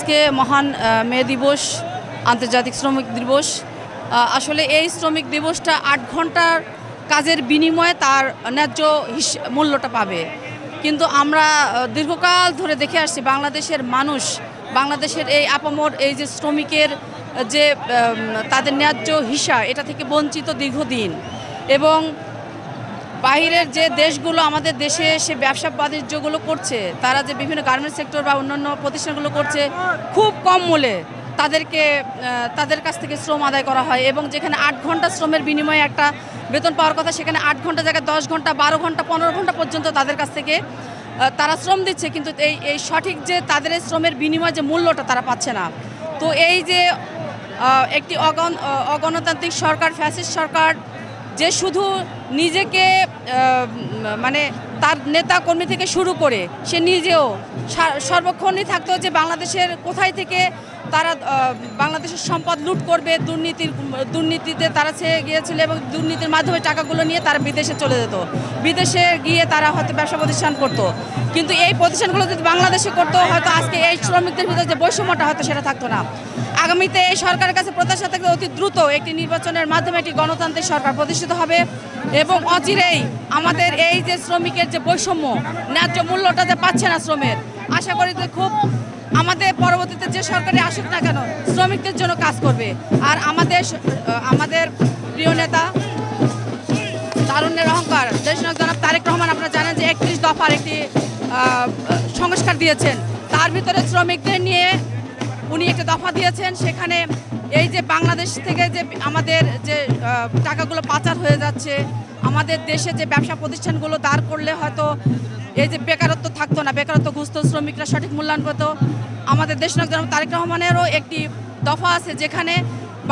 আজকে মহান মে দিবস, আন্তর্জাতিক শ্রমিক দিবস। আসলে এই শ্রমিক দিবসটা আট ঘণ্টার কাজের বিনিময়ে তার ন্যায্য মূল্যটা পাবে। কিন্তু আমরা দীর্ঘকাল ধরে দেখে আসছি বাংলাদেশের মানুষ, বাংলাদেশের এই আপামর, এই যে শ্রমিকের, যে তাদের ন্যায্য হিসা, এটা থেকে বঞ্চিত দীর্ঘদিন। এবং বাইরের যে দেশগুলো, আমাদের দেশে এসে ব্যবসা বাণিজ্যগুলো করছে, তারা যে বিভিন্ন গার্মেন্টস সেক্টর বা অন্যান্য প্রতিষ্ঠানগুলো করছে, খুব কম মূল্যে তাদেরকে তাদের কাছ থেকে শ্রম আদায় করা হয় এবং যেখানে আট ঘণ্টা শ্রমের বিনিময়ে একটা বেতন পাওয়ার কথা, সেখানে আট ঘণ্টা জায়গায় দশ ঘণ্টা, বারো ঘণ্টা, পনেরো ঘণ্টা পর্যন্ত তাদের কাছ থেকে তারা শ্রম দিচ্ছে, কিন্তু এই এই সঠিক যে তাদের শ্রমের বিনিময়ে যে মূল্যটা তারা পাচ্ছে না। তো এই যে একটি অগণ অগণতান্ত্রিক সরকার ফ্যাসিস্ট সরকার যে শুধু নিজেকে মানে তার নেতা কর্মী থেকে শুরু করে সে নিজেও সর্বক্ষণই থাকতো যে বাংলাদেশের কোথায় থেকে তারা বাংলাদেশের সম্পদ লুট করবে, দুর্নীতির, দুর্নীতিতে তারা ছেয়ে গিয়েছিল এবং দুর্নীতির মাধ্যমে টাকাগুলো নিয়ে তারা বিদেশে চলে যেত। বিদেশে গিয়ে তারা হয়তো ব্যবসা প্রতিষ্ঠান করতো। কিন্তু এই প্রতিষ্ঠানগুলো যদি বাংলাদেশে করতো, হয়তো আজকে এই শ্রমিকদের ভিতরে যে বৈষম্যটা, হয়তো সেটা থাকতো না। আগামীতে সরকারের কাছে প্রত্যাশা থাকবে অতি দ্রুত একটি নির্বাচনের মাধ্যমে একটি গণতান্ত্রিক সরকার প্রতিষ্ঠিত হবে এবং অচিরেই আমাদের এই যে শ্রমিকের যে বৈষম্য, ন্যায্য মূল্যটা যে পাচ্ছে না শ্রমের, আশা করি যে খুব আমাদের পরবর্তীতে যে সরকারে আসুক না কেন, শ্রমিকদের জন্য কাজ করবে। আর আমাদের আমাদের প্রিয় নেতা, তারুণ্যের অহংকার, দেশনায়ক জনাব তারেক রহমান আপনারা জানেন যে একত্রিশ দফার একটি সংস্কার দিয়েছেন। তার ভিতরে শ্রমিকদের নিয়ে উনি একটা দফা দিয়েছেন, সেখানে এই যে বাংলাদেশ থেকে যে আমাদের যে টাকাগুলো পাচার হয়ে যাচ্ছে, আমাদের দেশে যে ব্যবসা প্রতিষ্ঠানগুলো দাঁড় করলে হয়তো এই যে বেকারত্ব থাকতো না, বেকারত্ব ঘুষত, শ্রমিকরা সঠিক মূল্যায়ন পেত আমাদের দেশনায়ক তারেক রহমানেরও একটি দফা আছে, যেখানে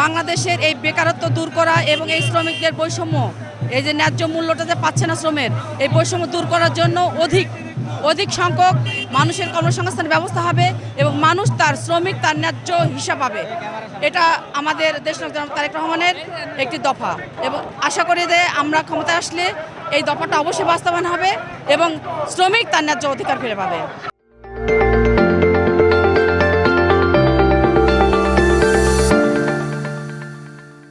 বাংলাদেশের এই বেকারত্ব দূর করা এবং এই শ্রমিকদের বৈষম্য এই যে ন্যায্য মূল্যটা যে পাচ্ছে না শ্রমের, এই বৈষম্য দূর করার জন্য অধিক অধিক সংখ্যক মানুষের কর্মসংস্থানের ব্যবস্থা হবে এবং মানুষ তার শ্রমিক তার ন্যায্য হিসাব পাবে। এটা আমাদের জনাব তারেক রহমানের একটি দফা এবং আশা করি যে আমরা ক্ষমতায় আসলে এই দফাটা অবশ্যই বাস্তবায়ন হবে এবং শ্রমিক তার ন্যায্য অধিকার ফিরে পাবে।